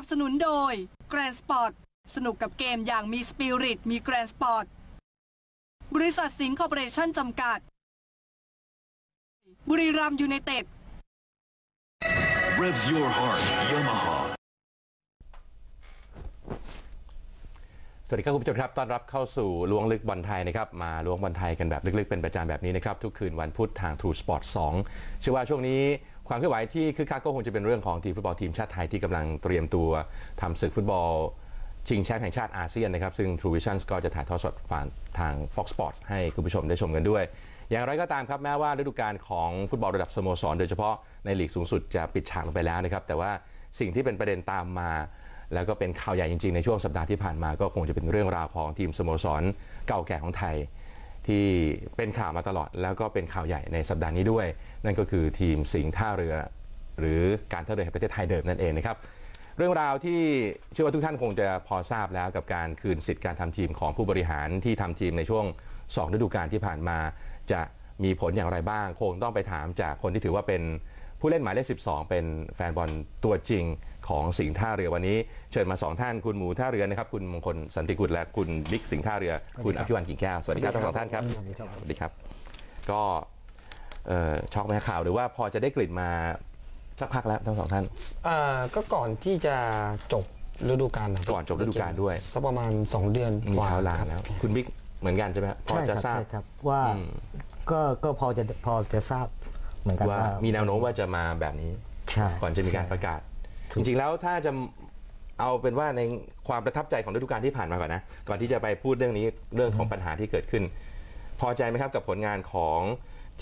สนับสนุนโดย Grand Sport สนุกกับเกมอย่างมีสปิริตมี Grand Sport บริษัทสิงห์คอร์ปอเรชั่นจำกัด บุรีรัมย์ยูไนเต็ด Revs your heart, Yamaha. สวัสดีครับคุณผู้ชมครับต้อนรับเข้าสู่ล้วงลึกบอลไทยนะครับมาล้วงบอลไทยกันแบบลึกๆเป็นประจำแบบนี้นะครับทุกคืนวันพุธทาง True Sport 2เชื่อว่าช่วงนี้ ความเคลื่อนไหวที่คึกคักก็คงจะเป็นเรื่องของทีมฟุตบอลทีมชาติไทยที่กำลังเตรียมตัวทำศึกฟุตบอลชิงแชมป์แห่งชาติอาเซียนนะครับ ซึ่ง True Vision ก็จะถ่ายทอดสดผ่านทาง Fox Sports ให้คุณผู้ชมได้ชมกันด้วย อย่างไรก็ตามครับแม้ว่าฤดูกาลของฟุตบอลระดับสโมสร โดยเฉพาะในลีกสูงสุดจะปิดฉากลงไปแล้วนะครับ แต่ว่าสิ่งที่เป็นประเด็นตามมา แล้วก็เป็นข่าวใหญ่จริงๆ ในช่วงสัปดาห์ที่ผ่านมา ก็คงจะเป็นเรื่องราวของทีมสโมสรเก่าแก่ของไทย ที่เป็นข่าวมาตลอด แล้วก็เป็นข่าวใหญ่ในสัปดาห์นี้ด้วย นั่นก็คือทีมสิงห์ท่าเรือ หรือการท่าเรือแห่งประเทศไทยเดิมนั่นเองนะครับเรื่องราวที่เชื่อว่าทุกท่านคงจะพอทราบแล้วกับการคืนสิทธิ์การทำทีมของผู้บริหารที่ทำทีมในช่วง 2 ฤดูกาลที่ผ่านมา จะมีผลอย่างไรบ้าง คงต้องไปถามจากคนที่ถือว่าเป็นผู้เล่นหมายเลข 12 เป็นแฟนบอลตัวจริงของสิงห์ท่าเรือวันนี้ เชิญมาสองท่านคุณหมูท่าเรือนะครับคุณมงคลสันติกุลและคุณบิ๊กสิงห์ท่าเรือ คุณอภิวันกิ่งแก้วสวัสดีครับทั้งสองท่านครับสวัสดีครับก็เอ่อ ช็อกไหมข่าวหรือว่าพอจะได้กลิ่นมาสักพักแล้วทั้งสองท่านอ่าก็ก่อนที่จะจบฤดูกาละก่อนจบฤดูกาลด้วยสักประมาณ 2 เดือนมีกว่าเท้าลางครับแล้วคุณบิ๊กเหมือนกันใช่ไหมฮะพอใช่จะครับทราบใช่ครับว่าอืมก็ก็พอจะพอจะทราบเหมือนกันว่าว่ามีแนวโน้มว่าจะมาแบบนี้ใช่ก่อนจะมีการประกาศถูจกริงๆแล้วถ้าจะเอาเป็นว่าในความประทับใจของฤดูกาลที่ผ่านมาก่อนนะ ก่อนที่จะไปพูดเรื่องนี้เรื่องของปัญหาที่เกิดขึ้น พอใจไหมครับกับผลงานของ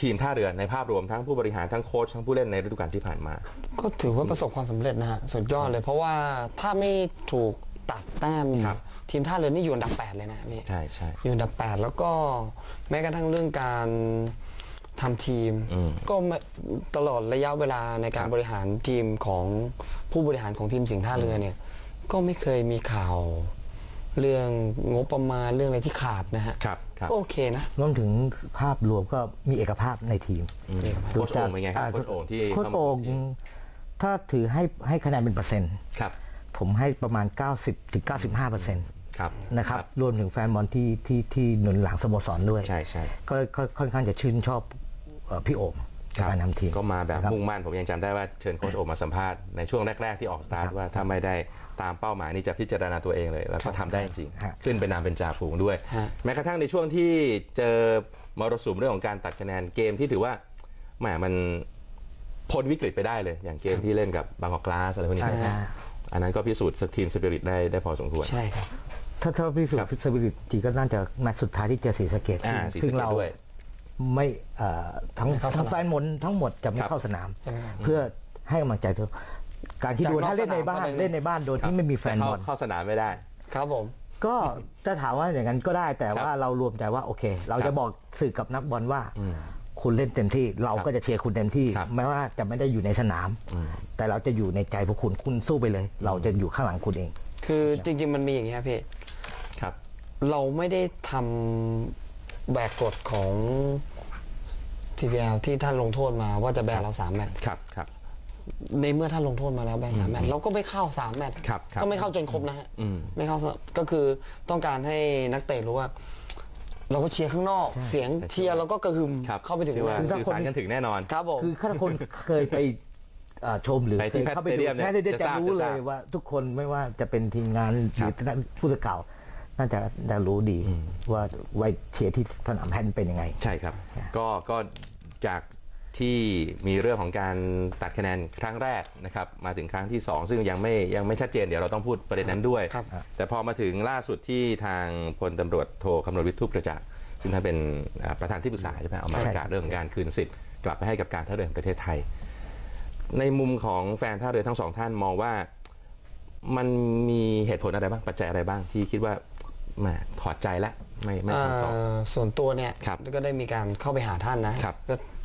ทีมท่าเรือในภาพรวมทั้งผู้บริหารทั้งโค้ชทั้งผู้เล่นในฤดูกาลที่ผ่านมา ก็ถือว่าประสบความสำเร็จนะฮะสุดยอดเลย เพราะว่าถ้าไม่ถูกตัดแต้มนี่ครับทีมท่าเรือนี่อยู่อันดับ 8 เลยนะพี่ใช่ใช่อยู่อันดับ 8 แล้วก็แม้กระทั่งเรื่องการทำทีมอืมก็ไม่ตลอดระยะเวลาในการครับบริหารทีมของผู้บริหารของทีมสิงห์ท่าเรือเนี่ยก็ไม่เคยมีข่าว เรื่องงบประมาณเรื่องอะไรที่ขาดนะฮะครับครับก็โอเคนะ รวมถึงภาพรวมก็มีเอกภาพในทีมโค้ชโอ่งเป็นไงครับาโค้ชโอ่งที่โค้ชเข้ามาโอ่งคุมทีมถ้าถือให้ให้คะแนนเป็นเปอร์เซ็นต์ครับผมให้ประมาณ 90ถึง95เปอร์เซ็นต์ครับนะครับรวมถึงแฟนบอลที่ที่ที่หนุนหลังสโมสรด้วยใช่ใช่ก็ก็ค่อนข้างจะชื่นชอบเอ่อพี่โอมในการนำทีมก็มาแบบนะครับมุ่งมั่นผมยังจำได้ว่าเชิญโค้ชโอมาสัมภาษณ์ในช่วงแรก ๆ ที่ออกสตาร์ทว่าถ้าไม่ได้ ตามเป้าหมายนี่จะพิจารณาตัวเองเลย แล้วก็ทำได้จริงฮะๆขึ้นเป็นนามเป็นจ่าฝูงด้วยฮะแม้กระทั่งในช่วงที่เจอมรสุมเรื่องของการตัดคะแนนเกมที่ถือว่าแหมมันพ้นวิกฤตไปได้เลย อย่างเกมที่เล่นกับบางกอกกลาสอะไรพวกนี้ใช่ฮะอันนั้นก็พิสูจน์ทีมสปิริตได้ได้พอสมควรใช่ครับถ้าถ้าพิสูจครับน์พิสูจน์จริงก็น่าจะแมตช์สุดท้ายที่เจอศรีสะเกดอ่าศรีซึ่สะงเกษเราด้วยไม่เอ่อทั้งไม่เข้าสนามทั้งแฟนมนทั้งหมดจะไม่ครับเข้าสนามใช่ไหมครับเพื่อให้กำลังใจเธอ การที่จากดูนอกถ้าเล่นในบ้านสนามก็ได้เล่นในบ้านโดยที่ไม่มีแฟนเข้าบอล เข้าสนามไม่ได้ ครับผม ก็จะถามว่าอย่างนั้นก็ได้แต่ว่าเรารวมใจว่าโอเค เราครัจะบบอกสื่อกับนักบอลว่า คุณเล่นเต็มที่ เราก็จะเชียร์คุณเต็มที่ครับ แม้ว่าจะไม่ได้อยู่ในสนาม แต่เราจะอยู่ในใจพวกคุณคุณสู้ไปเลย เราจะอยู่ข้างหลังคุณเอง คือจริง ๆ มันมีอย่างนี้ครับพี่ ครับ เราไม่ได้ทำแบกกฎของ TVL ที่ท่านลงโทษมาว่าจะแบนเราสามแมตช์ ครับครับ ในเมื่อท่านลงโทษมาแล้วแบนสามแมตช์เราก็ไม่เข้าสามแมตช์ครับครับก็ไม่เข้าจนครบนะฮะอืม ไม่เข้าก็คือต้องการให้นักเตะรู้ว่า เราก็เชียร์ข้างนอก เสียงเชียร์เราก็กระหึ่มครับเข้าไปถึงชื่อว่าในถ้าสื่อคนสารกันถึงแน่นอน ครับผม คือถ้าคนเคยไปเอ่อชมหรือไปที่เคยเข้าไป Pet ดู Stadium เนี่ยแม่ได้จะจะทราบรู้จะทเลราบ ยว่าทุกคนไม่ว่าจะเป็นทีมงานหครัรืบอผู้สื่อข่าวน่าจะจะรู้ดีว่าไว้เชียร์ที่สนามแพนเป็นยังไง ใช่ครับ ก็ก็จาก ที่มีเรื่องของการตัดคะแนนครั้งแรกนะครับมาถึงครั้งที่ 2 ซึ่งยังไม่ยังไม่ชัดเจนเดี๋ยวเราต้องพูดประเด็นนั้นด้วยครับแต่พอมาถึงล่าสุดที่ทางพลตำรวจโทคำนวณวิทย์ทุกประจักษ์ซึ่งท่านเป็นอ่าประธานที่ปรึกษาใช่ไหมเอามาใช่ประกาศเรื่องของการคืนสิทธิ์กลับไปให้กับการท่าเรือแห่งประเทศไทย ในมุมของแฟนท่าเรือทั้งสองท่านมองว่ามันมีเหตุผลอะไรบ้างปัจจัยอะไรบ้างที่คิดว่าแหมถอดใจแล้วไม่ไม่ทำต่อเอ่อส่วนตัวเนี่ยครับก็ได้มีการเข้าไปหาท่านนะครับก็อ่า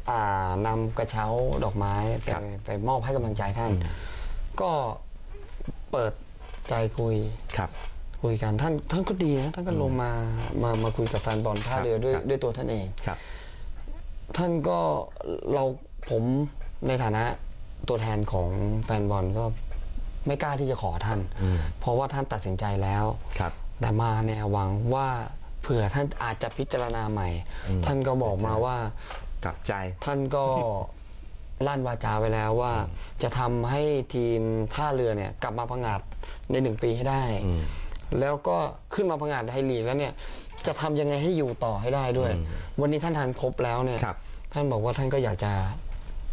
นำกระเช้าดอกไม้ไปครับไปมอบให้กำลังใจท่าน ก็เปิดใจคุยครับ คุยกันท่านท่านก็ดีนะท่านก็ลงมามามาคุยกับแฟนบอลท่าเรือด้วยครับด้วยตัวท่านเองครับ ท่านก็เราผมในฐานะตัวแทนของแฟนบอลก็ไม่กล้าที่จะขอท่าน เพราะว่าท่านตัดสินใจแล้วครับ แต่มาเนี่ยหวังว่าเผื่อท่านอาจจะพิจารณาใหม่ ท่านก็บอกมาว่า กลับใจ ท่านก็ลั่นวาจาไว้แล้วว่า จะทำให้ทีมท่าเรือเนี่ยกลับมาพังงาดในหนึ่งปีให้ได้อืมแล้วก็ขึ้นมาพังงาดไทยลีกแล้วเนี่ยจะทำยังไงให้อยู่ต่อให้ได้ด้วย วันนี้ท่านทานครบแล้วเนี่ยครับ ท่านบอกว่าท่านก็อยากจะ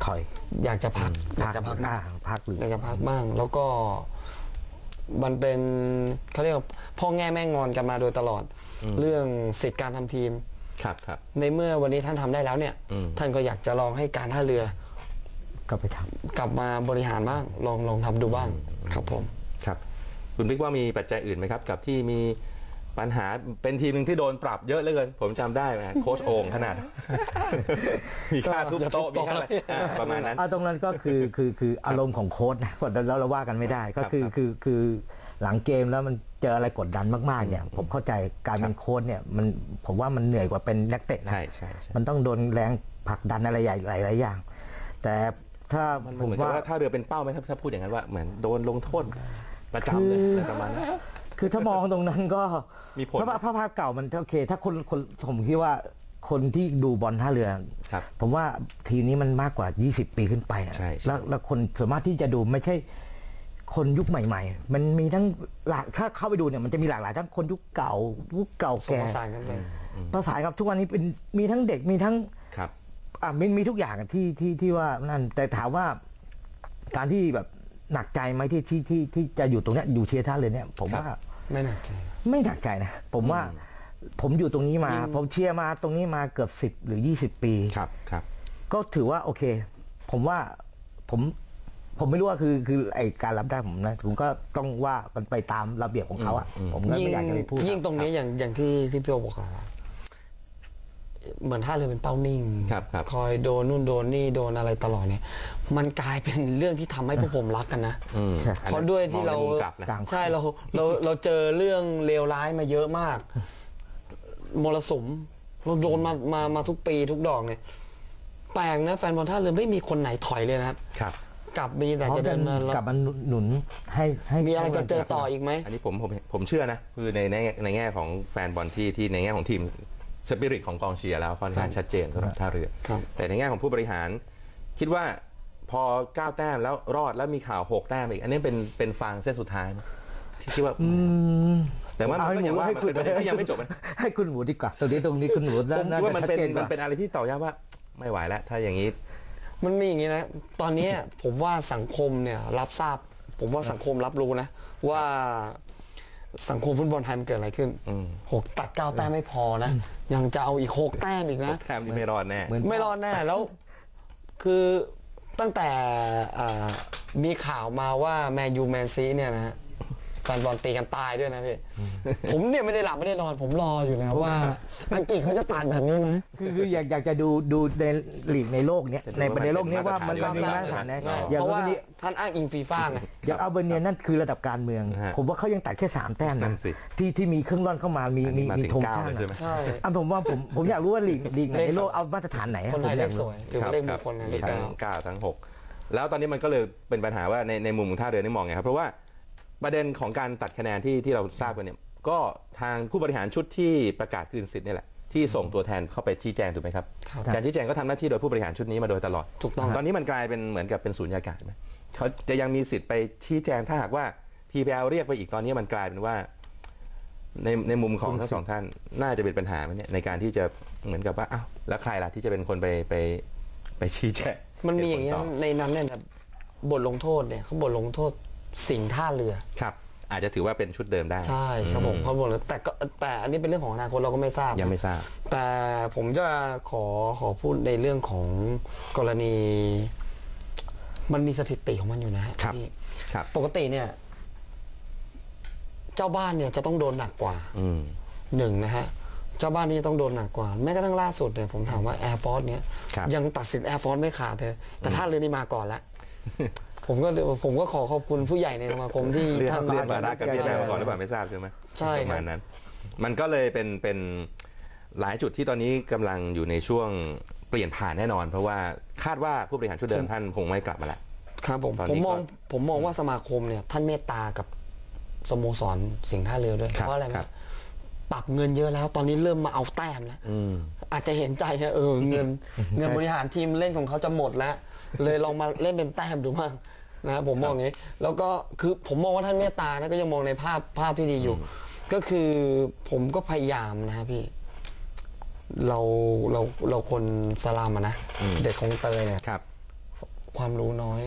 ถอยอยากจะพักอยากจะพัก หน้าพักหรืออยากจะพักบ้างแล้วก็มันเป็นเขาเรียกว่าพ่อแง่แม่งอนกันมาโดยตลอด เรื่องสิทธิการทำทีม ครับครับ ในเมื่อวันนี้ท่านทำได้แล้วเนี่ย อืม ท่านก็อยากจะลองให้การท่าเรือก็ไปทกลับมาบริหารบ้างลองลองทำดูบ้างครับผมครับ คุณบิ๊กว่ามีปัจจัยอื่นไหมครับ กับที่มีปัญหาเป็นทีมหนึ่งที่โดนปรับเยอะเหลือเกิน ผมจำได้ไหมโค้ชโอ่งขนาด มีค่าทุบโต๊ะมีค่าอะไรอ่าประมาณนั้นำเอาตรงนั้นก็คือคือคืออารมณ์ของโค้ชนะเราเราว่ากันไม่ได้ก็คือครับคือคือ หลังเกมแล้วมันเจออะไรกดดันมากๆเนี่ยผมเข้าใจการเป็นโค้ชเนี่ยมันผมว่ามันเหนื่อยกว่าเป็นนักเตะนะใช่ใช่ใช่มันต้องโดนแรงผลักดันอะไรใหญ่หลายๆอย่าง แต่ถ้ามันผมเหมือนกับว่าว่าถ้าเรือเป็นเป้าไหมถ้าถ้าพูดอย่างนั้นว่าเหมือนโดนลงโทษประจำเลยอะไรประมาณนั้นคือถ้ามองตรงนั้นก็มีผลเพราะว่าภาพภาพเก่ามันโอเค ถ้าคนคนผมคิดว่าคนที่ดูบอลท่าเรือครับผมว่าทีมนี้มันมากกว่า 20 ปีขึ้นไปอะใช่ใช่แล้วแล้วคนสามารถที่จะดูไม่ใช่ คนยุคใหม่ ๆ มันมีทั้งหลากถ้าเข้าไปดูเนี่ยมันจะมีหลากหลายทั้งคนยุคเก่ายุคเก่าสมแก่ผสานกันไปประสานกับทุกวันนี้เป็นมีทั้งเด็กมีทั้งครับ อะมีมีทุกอย่างอะที่ที่ที่ว่านั่นแต่ถามว่าการที่แบบหนักใจไหมที่ที่ที่ที่จะอยู่ตรงเนี้ยอยู่เชียร์ท่าเรือเนี่ย ผมครับว่าไม่หนักใจ ไม่หนักใจนะผมว่าผมอยู่ตรงนี้มา ผมเชียร์มาตรงนี้มาเกือบสิบหรือ20ปี ครับครับ ก็ถือว่าโอเค ผมว่าผม ผมไม่รู้ว่าคือคือไอการรับได้ผมนะผมก็ต้องว่ากันไปตามระเบียบของเขาอะผมก็ยิ่งไม่อยากจะไปพูดยิ่งตรงนี้อย่างอย่างที่ที่พี่โอบอกอะเหมือนท่าเรือเป็นเป้านิ่งครับครับคอยโดนนู่นโดนนี่โดนอะไรตลอดเนี่ย มันกลายเป็นเรื่องที่ทำให้พวกผมรักกันนะอืมเพราะด้วยที่เรามองในมุมกลับนะใช่เราเราเราเจอเรื่องเลวร้ายมาเยอะมากมรสุมเราโดนมามามาทุกปีทุกดอกเนี่ยแปลกนะแฟนบอลท่าเรือไม่มีคนไหนถอยเลยนะครับครับ กลับมีแต่เขาจะเดิเดินนมาแล้วกลับมาหนุนให้ให้มีอะไรจะเจอต่ออีกไหม อันนี้ผมผมผมเชื่อนะ คือในในในแง่ของแฟนบอลที่ที่ในแง่ของทีมสปิริตของกองเชียร์แล้วค่อนข้างชัดเจนสำหรับท่าเรือ ครับ แต่ในแง่ของผู้บริหาร คิดว่าพอ 9 แต้มแล้วรอดแล้วมีข่าว 6 แต้มอีก อันนี้เป็นเป็นฟางเส้นสุดท้ายไหมที่คิดว่าอืมแต่ว่ามันก็ยังว่าให้มันคุณก็ยังไม่จบนะให้คุณหมูดีกว่าตรงนี้ตรงนี้คุณหมูผน่ามน่าคิดว่าจะมันชัดเป็นเจนกมันว่าเป็นอะไรที่ต่อยอดว่า ไม่ไหวแล้ว ถ้าอย่างนี้ มันมีอย่างนี้นะ ตอนนี้ผมว่าสังคมเนี่ยรับทราบ ผมว่าสังคมรับรู้นะ ว่าสังคมฟุตบอลไทยมันเกิดอะไรขึ้นอืมหกตัดเก้าแต้มไม่พอนะ ยังจะเอาอีกหกแต้มอีกนะแต้มที่ไม่รอดแน่เหมือนไม่รอดแน่แล้วคือตั้งแต่อ่ามีข่าวมาว่าแมนยูแมนซีเนี่ยนะฮะ แฟนบอลตีกันตายด้วยนะพี่ ผมเนี่ยไม่ได้หลับไม่ได้นอนผมรออยู่แล้วว่า อังกฤษเขาจะตัดแบบนี้ไหมคือคืออยากอยากจะดูดูในลีกในโลกเนี้ยจะดูในประเทศโลกเนี้ยว่าว่ามัมันนมันมีเป็นมาตรฐานนะมาตรฐานอย่างเพราะว่าวันนี้ท่านอ้างอิงฟีฟ่าไงอย่างอัลเบเนียนั่นคือระดับการเมืองฮะผมว่าเขายังตัดแค่สามแต้มนั่นะนสิที่ที่มีเครื่องร่อนเข้ามามีอันมีนี้มามีถึงธงเก้าชาติเลยใช่ไหมใช่อะผมว่าผมผมอยากรู้ว่าลีกลีกไหนเลขในโลกสวยเอามาตรฐานไหนอะคนไทยผมเลอากขรู้สวยถือว่าเลขมงคลนะเลมีขทั้เก้างเก้าทั้งหกแล้วตอนนี้มันก็เลยเป็นปัญหาว่าในในมุมของท่าเรือนี่มองไงครับเพราะว่า ประเด็นของการตัดคะแนนที่ที่เราทราบกันเนี่ยก็ทางผู้บริหารชุดที่ประกาศคืนสิทธิ์นี่แหละที่ส่งตัวแทนเข้าไปชี้แจงถูกไหมครับครับการชี้แจงก็ทำหน้าที่โดยผู้บริหารชุดนี้มาโดยตลอดถูกต้องตอนนี้มันกลายเป็นเหมือนกับเป็นศูนยากาศไหมเขาจะยังมีสิทธิ์ไปชี้แจงถ้าหากว่า TPL เรียกไปอีกตอนนี้มันกลายเป็นว่า ในในมุมของทั้งสองท่านน่าจะเป็นปัญหาไหมเนี่ยในการที่จะเหมือนกับว่าอ้าวแล้วใครล่ะที่จะเป็นคนไปไปไปชี้แจงมันมีอย่างนี้เหตุผลต่ในนั้นเนี่ยนะบทลงโทษเนี่ยเขาบทลงโทษ สิงห์ท่าเรือ ครับ อาจจะถือว่าเป็นชุดเดิมได้ ใช่ครับผมเขาบอกเลยแต่ก็แต่อันนี้เป็นเรื่องของอนาคตเราก็ไม่ทราบ ยังไม่ทราบ แต่ผมจะขอขอพูดในเรื่องของกรณี มันมีสถิติของมันอยู่นะฮะครับพี่ครับ ปกติเนี่ย เจ้าบ้านเนี่ยจะต้องโดนหนักกว่าอืม หนึ่งนะฮะ เจ้าบ้านนี่จะต้องโดนหนักกว่า แม้กระทั่งล่าสุดเนี่ยผมถามว่า Air Force เนี่ยครับ ยังตัดสิน Air Force ไม่ขาดเลยแต่ท่าเรือนี่มาก่อนแล้ว ผมก็ผมก็ขอขอบคุณผู้ใหญ่ในสมาคมที่เรียนท่านเรียนมาได้กับท่เรียนได้มาก่อนหรือเปท่ล่าไม่ทราบใช่ไหมใช่ครับประมาณนั้น มันก็เลยเป็นเป็นหลายจุดที่ตอนนี้กำลังอยู่ในช่วงเปลี่ยนผ่านแน่นอน เพราะว่าคาดว่าผู้บริหารชุดเดิมท่านคงไม่กลับมาแล้วคครับผมตอนผมนี้มองก็ผมมองว่าสมาคมเนี่ย ท่านเมตตากับสโมสรสิงห์ท่าเรือด้วยครับเพราะอะไรไหมครับปรับเงินเยอะแล้วตอนนี้เริ่มมาเอาแต้มแล้วอืมอาจจะเห็นใจนะเออเงินเงินบริหารทีมเล่นของเขาจะหมดแล้ว เลยลองมาเล่นเป็นแต้มดูบ้าง นะผมมองอย่างนี้ แล้วก็คือผมมองว่าท่านเมตตานะก็ยังมองในภาพภาพที่ดีอยู่ ก็คือผมก็พยายามนะพี่ เราเราเราคนสลามอะนะอืมเด็กของเตยเนี่ยครับ ความรู้น้อย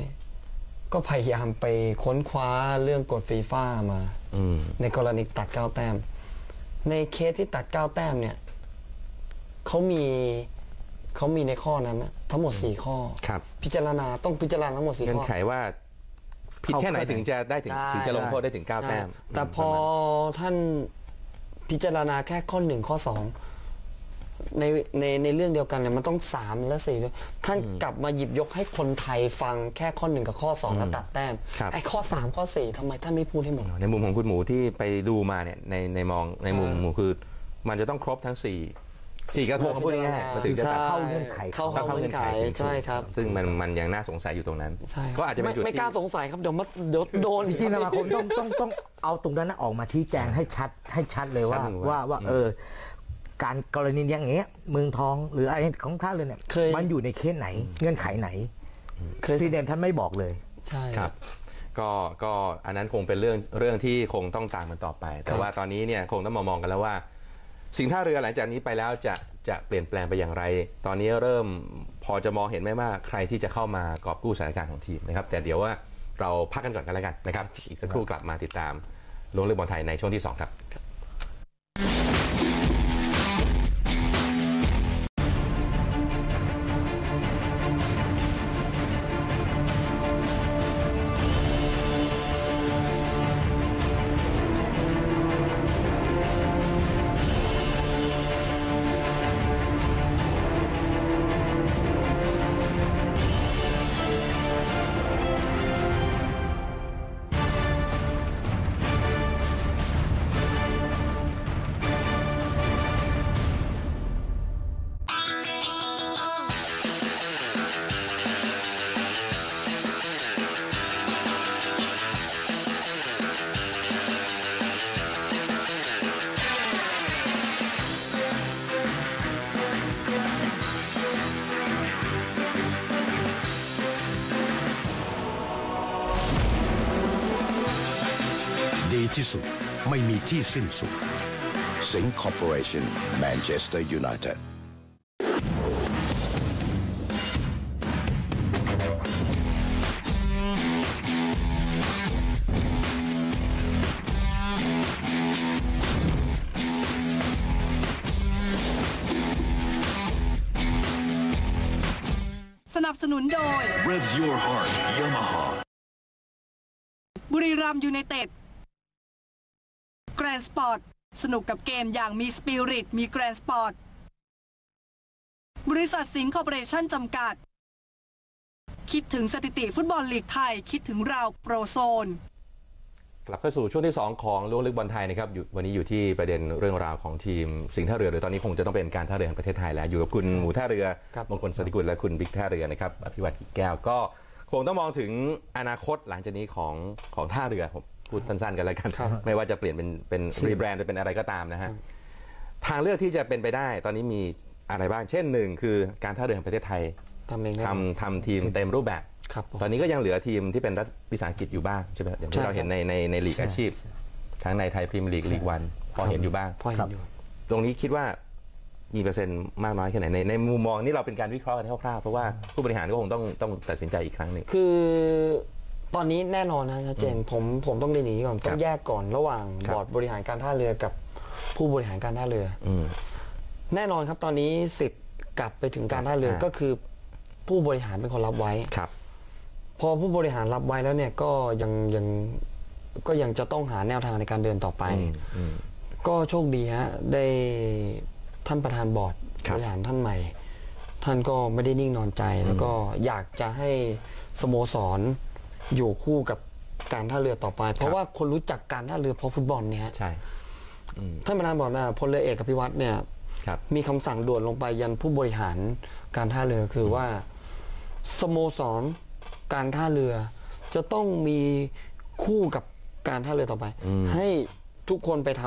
ก็พยายามไปค้นคว้าเรื่องกฎฟีฟ่ามาอืมในกรณีตัดเก้าแต้ม ในเคสที่ตัดเก้าแต้มเนี่ยเขามีเขามีในข้อนั้นนะทั้งหมดสี่ข้อครับพิจารณาต้องพิจารณาทั้งหมดสี่เงื่อข้นอไขว่า ผิดแค่ไหนถึงจะได้ถึงใช่ถึงจะลงโทษได้ถึง9แต้มแต่พอท่านพิจารณาแค่ข้อหนึ่งข้อสองในในในเรื่องเดียวกันเนี่ยมันต้องสามและสี่ด้วยท่านกลับมาหยิบยกให้คนไทยฟังแค่ข้อหนึ่งกับข้อสองแล้วตัดแต้มครับไอ้ข้อสามข้อสี่ทำไมท่านไม่พูดให้หมดในมุมของคุณหมูที่ไปดูมาเนี่ยในในมองในมุมอ่าหมูคือ มันจะต้องครบทั้งสี่ สี่กระทงพูดง่ายๆมันถึงจะใช่ตัดเข้าเงื่อนไขเข้าเข้าเข้าเงื่อนไขถึงใช่ครับ ซึ่งมันมันยังน่าสงสัยอยู่ตรงนั้นใช่ก็อาจจะเป็นไม่จุดไม่ที่กล้าสงสัยครับเดี๋ยวมาเดี๋ยวโดนที่สมาคมต้องต้องต้องเอาตรงนั้นนะออกมาชี้แจงให้ชัดให้ชัดเลยว่าชัดหนึ่งว่าว่าว่าเออการกรณีอย่างเงี้ยเมืองทองหรืออะไรของท่าเรือเนี่ยเคยมันอยู่ในเคสไหนเงื่อนไขไหนเคยซีเดมท่านไม่บอกเลยใช่ครับก็ก็อันนั้นคงเป็นเรื่องเรื่องที่คงต้องตามมันต่อไป แต่ครับว่าตอนนี้เนี่ยคงต้องมามองกันแล้วว่า สิ่งท่าเรือหลังจากนี้ไปแล้วจะจะเปลี่ยนแปลงไปอย่างไร ตอนนี้เริ่มพอจะมองเห็นไหมว่าใครที่จะเข้ามากอบกู้สถานการณ์ของทีมนะครับ แต่เดี๋ยวว่าเราพักกันก่อนกันแล้วกันนะครับ อีกสักครู่กลับมาติดตามลงเรือบอลไทยในช่วงที่สองครับ ดีที่สุดไม่มีที่สิ้นสุด Sing Corporation, Manchester United. สนับสนุนโดย Revs your heart, Yamaha. บุรีรัมย์ยูไนเต็ด แกรนสปอร์ตสนุกกับเกมอย่างมีสปิริตมีแกรนสปอร์ตบริษัทสิงห์คอร์ปอเรชั่นจำกัด คิดถึงสถิติฟุตบอลลีกไทย คิดถึงเราโปรโซนกลับเข้าสู่ช่วงที่ 2 ของล้วงลึกบอลไทยนะครับอยู่วันนี้อยู่ที่ประเด็นเรื่องราวของทีมสิงห์ท่าเรือโดยตอนนี้คงจะต้องเป็นการท่าเรือแห่งประเทศไทยแล้วอยู่กับคุณหมูท่าเรือครับมงคลสติกุลและคุณบิ๊กท่าเรือนะครับอภิวัตกิจแก้วก็คงต้องมองถึงอนาคตหลังจากนี้ของของท่าเรือผม พูดสั้นๆ กันแล้วกัน ไม่ว่าจะเปลี่ยนเป็นเป็นรีแบรนด์จะเป็นอะไรก็ตามนะฮะทางเลือกที่จะเป็นไปได้ตอนนี้มีอะไรบ้าง เช่นหนึ่งคือการท่าเรือแห่งประเทศไทยทำเองได้ทำทำทีมเต็มรูปแบบครับผมตอนนี้ก็ยังเหลือทีมที่เป็นรัฐวิสาหกิจอยู่บ้างใช่ไหมอย่างใช่ที่เราเห็นในในในลีกอาชีพ ทั้งในไทยพรีเมียร์ลีกลีกวัน พอเห็นอยู่บ้างพอเห็นอยู่ตรงนี้คิดว่ามีเปอร์เซ็นต์มากน้อยแค่ไหนในในมุมมองนี่เราเป็นการวิเคราะห์กันคร่าวๆเพราะว่าผู้บริหารก็คงต้องต้องตัดสินใจอีกครั้งหนึ่งคือ ตอนนี้แน่นอนนะชัดเจนผมผมต้องเรียนอย่างนี้ก่อนต้องแยกก่อนระหว่างครับบอร์ดบริหารการท่าเรือกับผู้บริหารการท่าเรืออืมแน่นอนครับตอนนี้สิทธิ์กลับไปถึงการท่าเรืออ่าก็คือ ผู้บริหารเป็นคนรับไว้ครับ พอผู้บริหารรับไว้แล้วเนี่ยก็ยังยังก็ยังจะต้องหาแนวทางในการเดินต่อไปอืมอืมก็โชคดีฮะได้ท่านประธานบอร์ดครับบริหารท่านใหม่ ท่านก็ไม่ได้นิ่งนอนใจแล้วก็อยากจะให้สโมสร อยู่คู่กับการท่าเรือต่อไป เพราะว่าคนรู้จักการท่าเรือเพราะฟุตบอลเนี่ยฮะใช่อืมท่านประธานบอกว่าพลเรือเอกอภิวัตรเนี่ยครับมีคำสั่งด่วนลงไปยันผู้บริหารการท่าเรือคือว่าสโมสรการท่าเรือ จะต้องมีคู่กับการท่าเรือต่อไปอืมให้ทุกคนไปท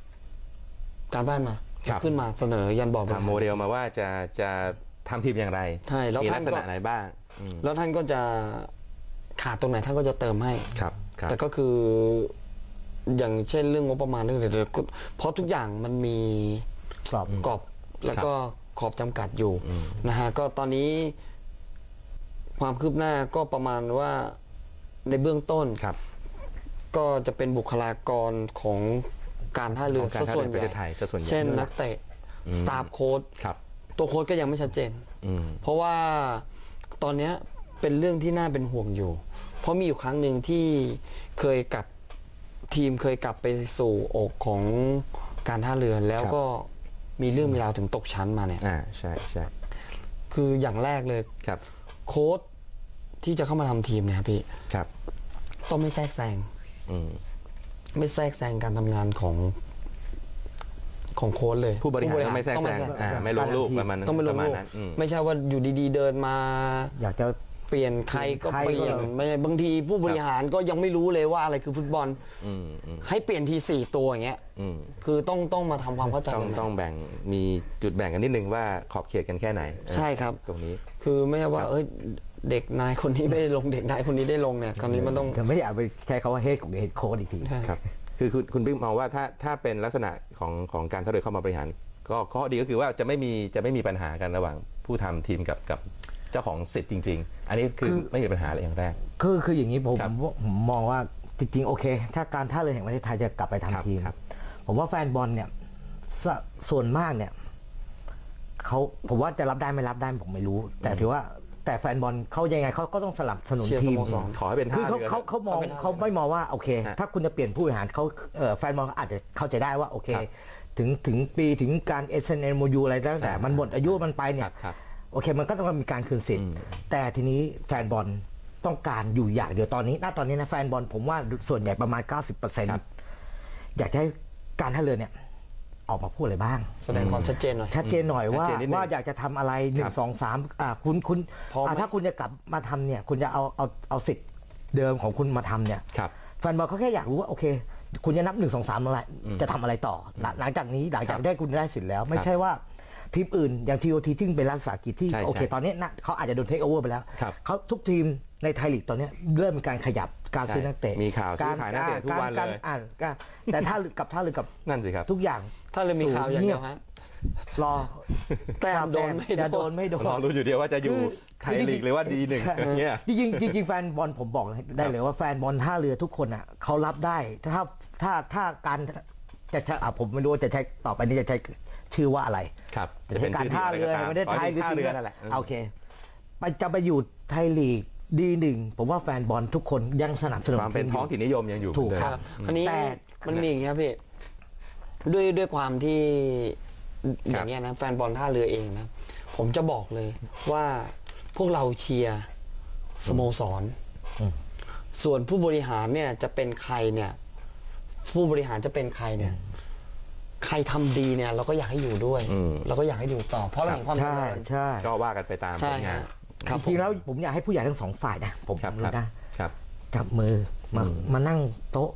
ำการบ้านมาครับขึ้นมาเสนอยันบอร์ดบริหารทำโมเดลมาว่าจะจะทำทีมอย่างไรใช่แล้วมีท่าลันกษก็ณะไหนบ้างอืมแล้วท่านก็จะ ขาดตรงไหนท่านก็จะเติมให้ครับครับแต่ก็คืออย่างเช่นเรื่องงบประมาณเรื่องอะไรก็เพราะทุกอย่างมันมีกรอบกรอบแล้วก็ขอบจำกัดอยู่นะฮะก็ตอนนี้ ความคืบหน้าก็ประมาณว่าในเบื้องต้นครับ ก็จะเป็นบุคลากรของการท่าเรือของการซะท่าส่เรือวนปใหระเทญ่ศไทยซะส่วนใหญ่เช่นนักเตะสตาฟโค้ดครับตัวโค้ดก็ยังไม่ชัดเจนอืมเพราะว่าตอนเนี้ยเป็นเรื่องที่น่าเป็นห่วงอยู่ เพราะมีอยู่ครั้งหนึ่งที่เคยกลับทีมเคยกลับไปสู่อกของการท่าเรือแล้วครับก็มีเรื่องมีราวถึงตกชั้นมาเนี่ยอ่าใช่ใช่คืออย่างแรกเลยครับ โค้ดที่จะเข้ามาทำทีมเนี่ยครับพี่ครับต้องไม่แทรกแซงอืมไม่แทรกแซงการทำงานของของโค้ดเลย ผู้บริหารต้องไม่แทรกต้องแซไม่งแทรกแซอ่างไม่ลงลูกประมาณนั้นต้องไม่ลปงระมาณลูกนั้นอืมไม่ใช่ว่าอยู่ดีๆเดินมา อยากจะ เปลี่ยนใครก็ใครก็เปลี่ยนเลยไม่บางทีผู้บริหารก็ยังไม่รู้เลยว่าอะไรคือฟุตบอลอืมอืมให้เปลี่ยนทีสี่ตัวอย่างเงี้ยอืมคือต้องต้องมาทำความเข้าใจต้องกันใหม่ต้องแบ่งมีจุดแบ่งกันนิดนึงว่าขอบเขตกันแค่ไหน ใช่ครับตรงนี้ คือไม่ใช่ว่าเอ้ยเด็กนายคนนี้ไม่ได้ลงเด็กนายคนนี้ได้ลงเนี่ยคราวนี้มันต้องจะไม่ได้เอาไปใช้คำว่าเฮดของเฮดโค้ดอีกทีใช่ครับคือคุณคุณบิ๊กมองว่าถ้าถ้าเป็นลักษณะของของการท่าเรือเข้ามาบริหาร ก็ข้อดีก็คือว่าจะไม่มีจะไม่มีปัญหากันระหว่างผู้ทำทีมกับกับ เจ้าของสิทธิ์จริง ๆ อันนี้คือไม่มีปัญหาเลยอย่างแรก คือคืออย่างนี้ผมครับผมมองว่าจริงๆโอเค ถ้าการท่าเรือแห่งประเทศไทยจะกลับไปครับทำทีม ครับ ผมว่าแฟนบอลเนี่ยสส่วนมากเนี่ยเขาผมว่าจะรับได้ไม่รับได้ผมไม่รู้ แต่ถือว่าแต่แฟนบอลเขายังไงเขาก็ต้องสนับสนุนเชียร์ทีม สโมสร ขอให้เป็นคืท่าอเขาเรือ เขาเขามองเขาเป็นท่าเขาไม่มองว่าโอเค ฮะถ้าคุณจะเปลี่ยนผู้บริหารเขาเอ่อแฟนบอลก็อาจจะเข้าใจได้ว่าโอเค ครับถึงถึงปีถึงการ s n m u อะไรตั้งแต่อ่ามัมันหมดอายุมันไปเนี่ครัยบครับ โอเค มันก็ต้องมีการคืนสิทธิ์อืมแต่ทีนี้แฟนบอลต้องการอยู่อย่างเดียวตอนนี้ณตอนนี้นะแฟนบอลผมว่าส่วนใหญ่ประมาณ 90%ครับอยากจะให้การท่าเรือเนี่ยออกมาพูดอะไรบ้าง แสดงความชัดเจนหน่อย ชัดเจนหน่อยว่าชัดเจนนิดนึงว่าอยากจะทำอะไรหนึ่ครังบสองสามอ่าคุณคุณพร้อมไหม อ่าถ้าคุณจะกลับมาทำเนี่ย คุณจะเอาเอาเอาสิทธิ์เดิมของคุณมาทำเนี่ย ครับ แฟนบอลเขาแค่อยากรู้ว่า โอเค คุณจะนับหนึ่งสองสามอะไรจะทำอะไรต่อหลังหลังจากนี้หลังจากได้คุณได้สิทธิ์แล้ว ไม่ใช่ว่า ทีมอื่นอย่างทีโอทีที่เป็นรัฐวิสาหกิจที่ใช่โอเค ใช่ตอนนี้นะเขาอาจจะโดนเทคโอเวอร์ไปแล้วครับเขาทุกทีมในไทยลีกตอนนี้เริ่มมีการขยับการซื้อใช่นักเตะมีข่าวซื้อขายนักเตะทุกวันเลยารอ่านการแต่ถ้ากับท่าเรือกับนั่นสิครับ ทุกอย่างถ้าเลยมีข่าวอย่างเดียวฮะ รอแต้มโดนไม่โดน จะโดนไม่โดน รอรู้อยู่เดียวว่าจะอยู่ไทยลีกหรือว่าดีหนึ่งใช่อย่างเงี้ย จริงๆจริงๆแฟนบอลผมบอกได้เลยว่าแฟนบอลท่าเรือทุกคนอะเขารับได้ ถ้าถ้าถ้าการจะใช้อะผมไม่รู้ว่าจะใช้ต่อไปนี้จะใช้ ชื่อว่าอะไรครับจะเป็นการท่าเรือไม่ได้ไทยหรือท่าเรือนั่นแหละโอเคไปจะไปอยู่ไทยลีกดีหนึ่งผมว่าแฟนบอลทุกคนยังสนับสนุนความเป็นทีมท้องถิ่นนิยมยังอยู่ถูกเหมือนคเดิมรับอันนี้แต่มันมีอย่างเงี้ยพี่ด้วยด้วยความที่คอรับย่างเงี้ยนะแฟนบอลท่าเรือเองนะผมจะบอกเลยว่าพวกเราเชียร์สโมสร ส่วนผู้บริหารเนี่ยจะเป็นใครเนี่ย ผู้บริหารจะเป็นใครเนี่ย ใครทำดีเนี่ยเราก็อยากให้อยู่ด้วยอืมเราก็อยากให้อยู่ต่อ เพราะเราเห็นความใช่เจริญใช่ก็ว่ากันไปตามผใช่ลงานฮะครับจริงๆแล้วผมอยากให้ผู้ใหญ่ทั้งสองฝ่ายนะผมครับรู้ครับนะครับจับมือมาอืมมานั่งโต๊ะ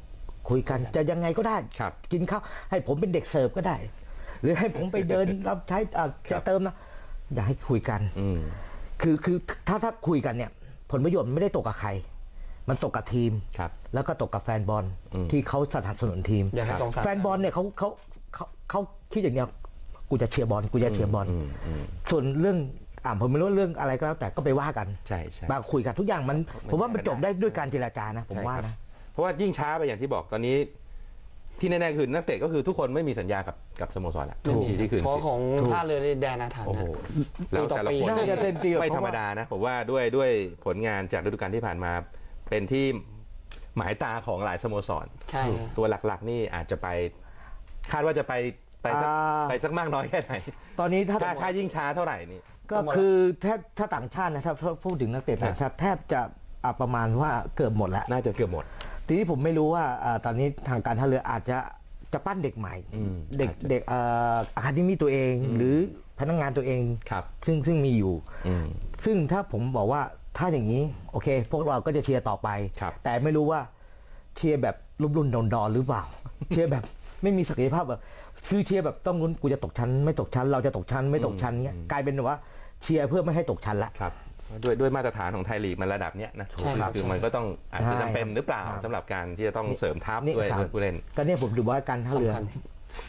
คุยกันจะยังไงก็ได้ครับกินข้าวให้ผมเป็นเด็กเสิร์ฟก็ได้ หรือให้ผมไปเดินรับใช้อะครัจะบเติมนะอยากให้คุยกันอืมคือคือถ้าถ้าคุยกันเนี่ย ผลประโยชน์มันไม่ได้ตกกับใคร มันตกกับทีมครับแล้วก็ตกกับแฟนบอลอืมที่เขาสนับสนุนทีมอยากให้สองสามแฟนบอลเนี่ยเขาเขาเขาเขาคิดอย่างเดียวกูจะเชียร์บอลกูจะเชียร์บอลอืมอืมส่วนเรื่องอ่าผมไม่รู้เรื่องอะไรก็แล้วแต่ก็ไปว่ากันใช่ใช่มาคุยกันทุกอย่างมัน ผมว่ามันจบได้ด้วยการเจรจานะผมใช่ว่าครับนะเพราะว่ายิ่งช้าไปอย่างที่บอกตอนนี้ ที่แน่ๆคือนักเตะก็คือทุกคนไม่มีสัญญากับกับสโมสรละไม่มีที่ที่คืนเพราะสิทธิ์ของท่าเรือนี่แดนอาถรรพ์โอ้โหนะแล้วแต่ละปีคนต่อปีน่าจะเซ็นปีไม่เพธรราะรมว่าดานะผมว่าด้วยด้วยผลงานจากฤดูกาลที่ผ่านมา เป็นที่หมายตาของหลายสโมสร ใช่ฮะตัวหลักๆ นี่อาจจะไป คาดว่าจะไปไปสักอ่า ไปสักมากน้อยแค่ไหนตอนนี้ถ้าถ้าถ้ายิ่งช้าเท่าไหร่นี่ ก็คือถ้าถ้าต่างชาตินะครับถ้าพูดถึงนักเตะต่างชาติแทบจะอะประมาณว่าเกือบหมดแล้ว น่าจะเกือบหมด ทีนี้ผมไม่รู้ว่าอ่าตอนนี้ทางการท่าเรืออาจจะจะปั้นเด็กใหม่ อืมเด็กอาจจะเด็กเอ่ออะคาเดมี่ตัวเอง หรือพนักงานตัวเอง ครับ ซึ่งซึ่งมีอยู่ อืม ซึ่งถ้าผมบอกว่า ถ้าอย่างนี้โอเค พวกเราก็จะเชียร์ต่อไปครับแต่ไม่รู้ว่าเชียร์แบบรุ่มรุ่นดอนดอนๆหรือเปล่า เชียร์แบบไม่มีศักยภาพแบบคือเชียร์แบบต้องลุ้นกูจะตกชั้น ไม่ตกชั้น เราจะตกชั้น ไม่ตกชั้นเงี้ยกลายเป็นแบบว่าเชียร์เพื่อไม่ให้ตกชั้นละครับด้วยด้วยมาตรฐานของไทยลีกมันระดับเนี้ยนะใช่ครับคือมันก็ต้องอาจจะใช่จำเป็นหรือเปล่าครับสำหรับการที่จะต้องเสริมทัพนี่ด้วยครับด้วยผู้เล่นก็เนี่ยผมดูว่าการท่าเรือสำคัญ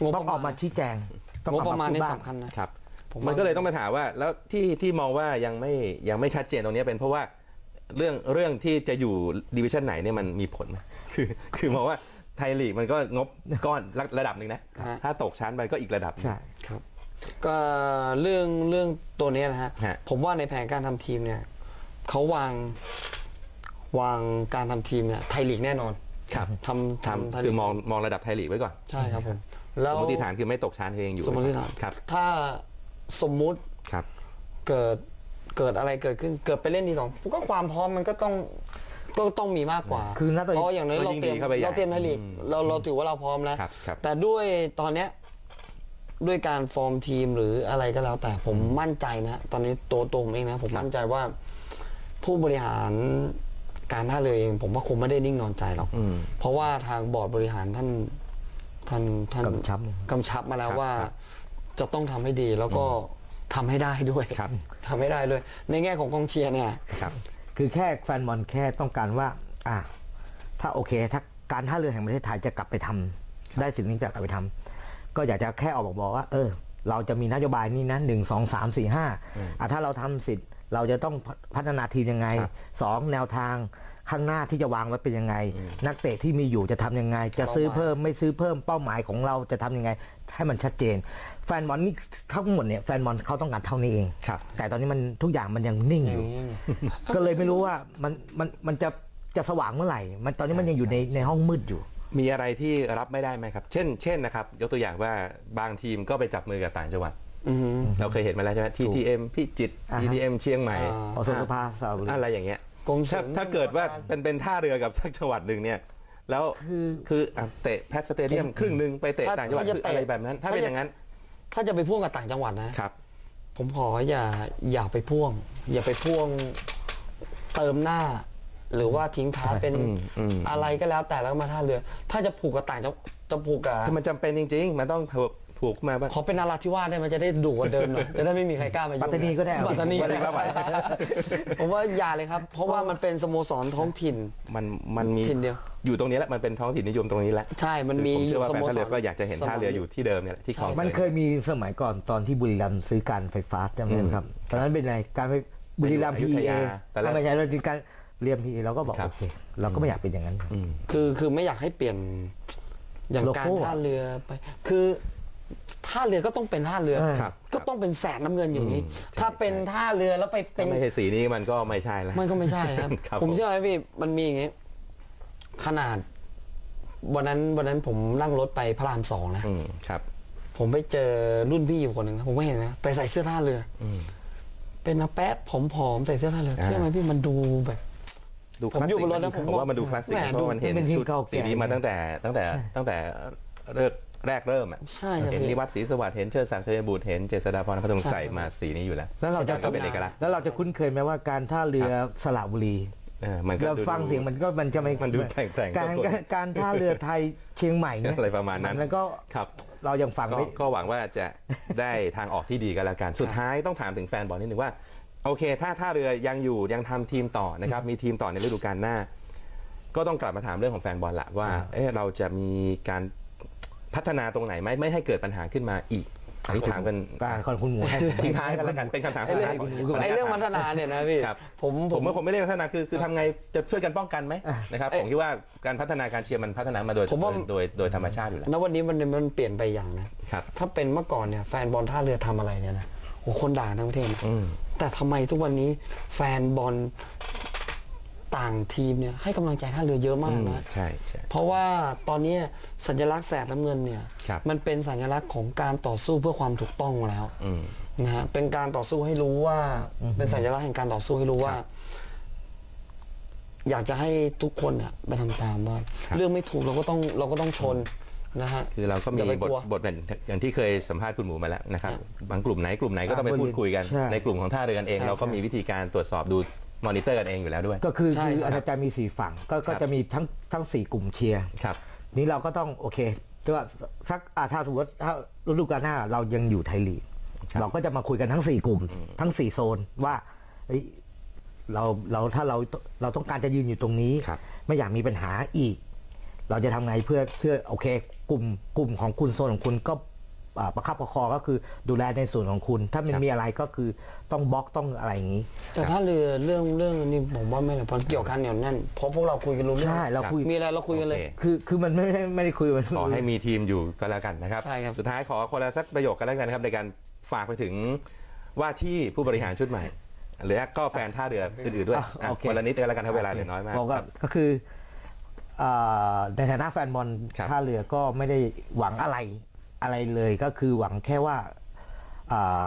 งบต้องออกมาชี้แจงต้องงอบอกประมาณพูดนี้บ้างสำคัญนะครับ ผมมันว่าก็เลยต้องมาถามว่าแล้วที่ที่มองว่ายังไม่ยังไม่ชัดเจนตรงนี้เป็นเพราะว่าเรื่องเรื่องที่จะอยู่ดิวิชั่นไหนเนี่ยมันมีผลไหมคือคือมองว่าไทยลีกมันก็งบก้อนระระดับหนึ่งนะฮะถ้าตกชั้นไปก็อีกระดับหนึ่งใช่ครับ ก็เรื่องเรื่องตัวเนี้ยนะฮะฮะ ผมว่าในแผนการทำทีมเนี่ยเขาวางวางการทำทีมเนี่ยไทยลีกแน่นอน ครับทำทำไทยทำลีคืกอมองมองระดับไทยลีกไว้ก่อน ใช่ครับผมสแล้วมมติฐานคือไม่ตกชั้นคือยังอยู่สมมติฐานครับ ถ้า สมมุติครับเกิดเกิดอะไรเกิดขึ้นเกิดไปเล่นดีสองผมก็ความพร้อมมันก็ต้องก็ต้องมีมากกว่าคือณตอนนี้เพราะอย่างน้อยก็เรายิ่งเตรียมดีเข้าไปใหญ่เราเตรียมไทยลีกอืมเราเราถือว่าเราพร้อมแล้ว ครับครับ แต่ด้วยตอนเนี้ยด้วยการฟอร์มทีมหรืออะไรก็แล้ว แต่ผมมั่นใจนะตอนนี้ตัวตัวผมเองนะผมมั่นใจว่า ผู้บริหารการท่าเรือเอง ผมว่าคงไม่ได้นิ่งนอนใจหรอกอืมเพราะว่าทางบอร์ดบริหารท่านท่านท่านกำชับกำชับมาแล้วครับว่าครับ จะต้องทำให้ดีแล้วก็ทำให้ได้ด้วยครับทำให้ได้ด้วย ในแง่ของกองเชียร์เนี่ยครับคือแค่แฟนบอลแค่ต้องการว่าอะถ้าโอเคถ้าการท่าเรือแห่งประเทศไทยจะกลับไปทำได้สิ่งนี้จะกลับไปทำก็อยากจะแค่ออกบอกว่า เออ เราจะมีนโยบายนี้นะหนึ่งสองสามสี่ห้าอะถ้าเราทำสิทธิ์เราจะต้องพัฒนาทีมยังไงครับสองแนวทาง ข้างหน้าที่จะวางไว้เป็นยังไง นักเตะที่มีอยู่จะทำยังไง จะซื้อเพิ่มไม่ซื้อเพิ่มเป้าหมายของเราจะทำยังไง ให้มันชัดเจน แฟนบอลนี่ทั้งหมดเนี่ยแฟนบอลเขาต้องการเท่านี้เองครับแต่ตอนนี้มันทุกอย่างมันยังนิ่งอยู่ ก็เลยไม่รู้ว่ามันมันมันจะจะสว่างเมื่อไหร่ มันตอนนี้มันยังอยู่ในในห้องมืดอยู่มีอะไรที่รับไม่ได้ไหมครับ เช่น เช่นนะครับ ยกตัวอย่างว่าบางทีมก็ไปจับมือกับต่างจังหวัดอือหือเราเคยเห็นมาแล้วใช่ไหม TTM พิจิตรอ่าฮะ TTM เชียงใหม่อ่าอสสภาสระบุรีอะไรอย่างเงี้ย กรมถ้าศิลป์ถ้าเกิดว่าเป็นเป็นท่าเรือกับสักจังหวัดหนึ่งเนี่ย แล้วคือคืออะเตะแพทสเตเดียมครึ่งหนึ่งไปเตะถ้าต่างจังหวัดถ้าจะคือเตะอะไรแบบนั้น ถ้าเป็นถ้าจะ อย่างนั้นถ้าจะไปพ่วงกับต่างจังหวัดนะ ครับ ผมขออย่าอย่าไปพ่วง อย่าไปพ่วงเติมหน้า หรือว่าทิ้งท้ายเป็นอืมอืม อะไรก็แล้วแต่แล้วมาท่าเรือ ถ้าจะผูกกับต่างจะจะผูกกับ ถ้ามันจำเป็นจริง ๆ มันต้อง ผูกผูกมาบ้างขอเป็นนาราธิวาสได้ไหมจะได้ดุกว่าเดิมหน่อยจะได้ไม่มีใครกล้ามายุ่งปัตตานีก็ได้ปัตตานีปัตตานีก็ไหวผมว่าอย่าเลยครับ เพราะว่ามันเป็นสโมสรท้องถิ่นมันมันมีถิ่นเดียวอยู่ตรงนี้แหละมันเป็นท้องถิ่นนิยมตรงนี้แหละใช่มันมีผมอเชื่ยู่อว่าสแฟนโมท่าสเรืรอก็อยากจะเห็นท่าเรืออยู่ที่เดิมเนี่ยแหละที่คลองมันเตยเคยมีสมัยก่อนตอนที่บุรีรัมย์ซื้อการไฟฟ้าจำได้ไหมครับตอนนั้นเป็นไงการไปบุรีรัมย์อยุธ PEA ยาแต่แรกไม่ใช่เราเป็นการเรียม PEA เราก็บอกครับโอเคเราก็ไม่อยากเป็นอย่างนั้นอืมคือคือไม่อยากให้เปลี่ยนอย่างโลการโก้ท่าเรือไป คือ ท่าเรือก็ต้องเป็นท่าเรือเออครับ ก็ต้องเป็นแสงน้ำเงินอย่างนี้อืมใช่ถ้าเป็นใช่ท่าเรือแล้วไปเป็ถ้าน ไม่ใช่สีนี้มันก็ไม่ใช่แล้ว มันก็ไม่ใช่ครับ ครับผมผมเชื่อไหมพี่ มันมีอย่างนี้ ขนาด วันนั้นวันนั้นผมนั่งรถไปพระรามสองนะ อืมครับ ผมไปเจอรุ่นพี่อยู่คนหนึ่งนะผมไม่เห็นนะ แต่ใส่เสื้อท่าเรืออมเป็นนะแป๊บผอมๆใส่เสื้อท่าเรืออ่าเชื่อไหมพี่มันดูแบบ ดูผมอยู่บนรถแล้วผมผมว่ามันดูคลาสสิกแหม่เพราะมันเห็นดูเป็นทีมชุดเก่าแก่ สีนี้มาตั้งแต่ตั้งแต่ตั้งแต่เริ่ม แรกเริ่มอะใช่ครับเห็นพี่นิวัตศรีสวัสดิ์เห็นเชิดศักดิ์ชัยบุตรเห็นเจษฎาพรพดุงใช่ใส่มาสีนี้อยู่แล้วแล้วเราจะก็เป็นเอกลักษณ์แล้วเราจะคุ้นเคยไหมว่าการท่าเรือสระบุรีเออมันก็เราดูฟังเสียงมันก็มันจะไม่มันดูแปลงๆการตัวการการท่าเรือไทยเชียงใหม่เนี่ยอะไรประมาณนั้นมันก็ครับเรายังฟังก็ไม่ก็หวังว่าจะได้ทางออกที่ดีกันแล้วกันสุดท้ายต้องถามถึงแฟนบอลนิดนึงว่าโอเค ถ้าท่าเรือยังอยู่ยังทำทีมต่อนะครับ มีทีมต่อในฤดูกาลหน้า ก็ต้องกลับมาถามเรื่องของแฟนบอลละว่า เอ๊ะเราจะมีการ พัฒนาตรงไหนไหมไม่ให้เกิดปัญหาขึ้นมาอีกอันนี้ถามกันการคนคุณหมูให้ทิ้งท้ายกันแล้วกันเป็นคำถามไอ้สุดเรื่อท้างยคุณหมูไอ้เรื่องพัฒนาเนี่ยนะพี่ครับผมผมว่าผมไม่เรียกพัฒนาคือคือทำไงจะช่วยกันป้องกันไหมอะนะครับเอ้ยผมคิดว่าการพัฒนาการเชียร์มันพัฒนามาโดยผมว่าโดยโดยธรรมชาติอยู่แล้วณวันนี้มันมันเปลี่ยนไปอย่างนะครับถ้าเป็นเมื่อก่อนเนี่ยแฟนบอลท่าเรือทำอะไรเนี่ยนะโอ้คนด่าทั้งประเทศนะอืมแต่ทำไมทุกวันนี้แฟนบอล ต่างทีมเนี่ยให้กำลังใจท่าเรือเยอะมากนะใช่ใช่เพราะว่าตอนนี้สัญลักษณ์แสดน้ำเงินเนี่ยครับมันเป็นสัญลักษณ์ของการต่อสู้เพื่อความถูกต้องแล้วอืมนะฮะเป็นการต่อสู้ให้รู้ว่า เป็นสัญลักษณ์แห่งการต่อสู้ให้รู้ว่าครับอยากจะให้ทุกคนเนี่ยไปทำตามว่าครับเรื่องไม่ถูกเราก็ต้องเราก็ต้องชนนะฮะคือเราก็มีอย่าไปบกทลัวบทอย่างอย่างที่เคยสัมภาษณ์คุณหมูมาแล้วนะครับบางกลุ่มไหนกลุ่มไหนก็ต้องไปอ่าพูดคุยกันใช่ในกลุ่มของท่าเรือกันเองใช่เราก็มีวิธีการตรวจสอบดู มอนิเตอร์กันเองอยู่แล้วด้วย ก็คือใช่คือครับอาจจะมีสี่ฝั่งก็ก็ครับ จะมีทั้งทั้งสี่กลุ่มเชียร์ ครับ นี้เราก็ต้องโอเคก็สักอ่าถ้าสมมติว่าถ้าฤดูกาลหน้าเรายังอยู่ไทยลีกครับ เราก็จะมาคุยกันทั้งสี่กลุ่ม ทั้งสี่โซนว่าเฮ้ยเราเราถ้าเราเราต้องการจะยืนอยู่ตรงนี้ ครับ ไม่อยากมีปัญหาอีก เราจะทำไงเพื่อเพื่อโอเค กลุ่มกลุ่มของคุณโซนของคุณก็อ่า ประคับประคองก็คือดูแลในส่วนของคุณ ถ้ามันครับมีอะไรก็คือต้องบล็อกต้องอะไรอย่างนี้ แต่ถ้าเรือเรื่องเรื่องนี้ผมว่าไม่เลยเพราะเกี่ยวกันเหนียวแน่นเพราะพวกเราคุยกันรู้เรื่องใช่เราคุยมีอะไรเราคุยกันเลยโอคคือคือมันไม่ได้ไม่ได้คุยมันขอให้มีทีมอยู่ก็แล้วกันนะครับใช่ครับสุดท้ายขอคนละสักประโยคกันแล้วกันนะครับในการฝากไปถึงว่าที่ผู้บริหารชุดใหม่หรือก็แฟนท่าเรืออื่นๆด้วยอะอะโอเคคนละนิดก็แล้วกันถ้าเวลาเหลือน้อยมากบอกว่าครับก็คือเอ่อในฐานะแฟนบอลครับท่าเรือก็ไม่ได้หวังอะไร อะไรเลยก็คือหวังแค่ว่าอ่า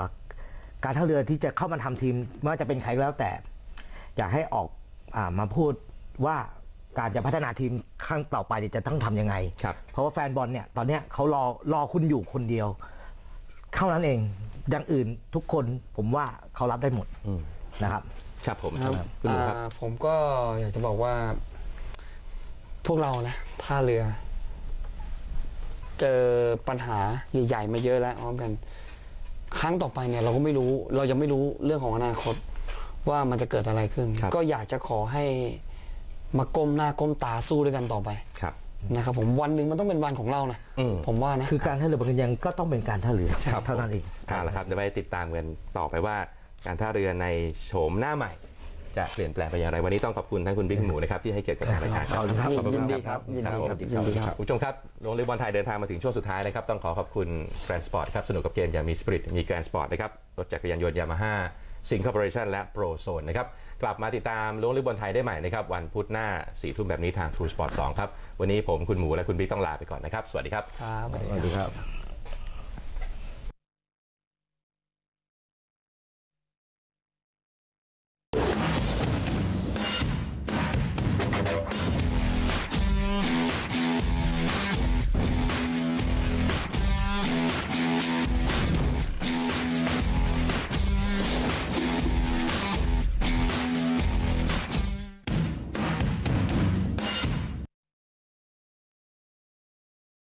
การท่าเรือที่จะเข้ามาทำทีมไม่ว่าจะเป็นใครก็แล้วแต่ อยากให้ออกอามาพูดว่าการจะพัฒนาทีมครั้งต่อไปเนี่ยจะต้องทำยังไงครับเพราะว่าแฟนบอลเนี่ยตอนเนี้ยเขารอรอคุณอยู่คนเดียวเท่านั้นเองอย่างอื่นทุกคนผมว่าเขารับได้หมดอืมนะครับครับผมครับคุณหนูครับอ่าผมก็อยากจะบอกว่า พวกเรานะท่าเรือ เจอปัญหาใหญ่ๆมาเยอะแล้วพร้อมกัน ครั้งต่อไปเนี่ยเราก็ไม่รู้เรายังไม่รู้เรื่องของอนาคตว่ามันจะเกิดอะไรขึ้นครับก็อยากจะขอให้มาก้มหน้าก้มตาสู้ด้วยกันต่อไปครับนะครับผมวันหนึ่งมันต้องเป็นวันของเรานะอืมผมว่านะคือการท่าเรือบางยังก็ต้องเป็นการท่าเรือครับเท่านั้นเองเอาละครับเดี๋ยวไปติดตามกันต่อไปว่าการท่าเรือในโฉมหน้าใหม่ จะเปลี่ยนแปลงไปอย่างไร วันนี้ต้องขอบคุณทั้งคุณบิ๊กหมูนะครับที่ให้เกียรติกับทางรายการขอบคุณครับขอบคุณยินดีมากครับยินดีผมครับยินดีครับคุณผู้ชมครับโรงเรียนบอลไทยเดินทางมาถึงช่วงสุดท้ายนะครับต้องขอขอบคุณแกรนสปอร์ตครับสนุกกับเกมอย่างมีสปิริตมีแกรนสปอร์ตนะครับรถจักรยานยนต์ยามาฮ่าสิงคอร์ปอเรชั่นและโปรโซนนะครับกลับมาติดตามล้วงลึกบอลไทยได้ใหม่นะครับ วันพุธหน้า4ี่ทุ่มแบบนี้ทาง True Sport 2 ครับ วันนี้ผมคุณหมูและคุณบิ๊กต้องลาไปก่อนนะครับ สวัสดีครับครับสวัสดีครับ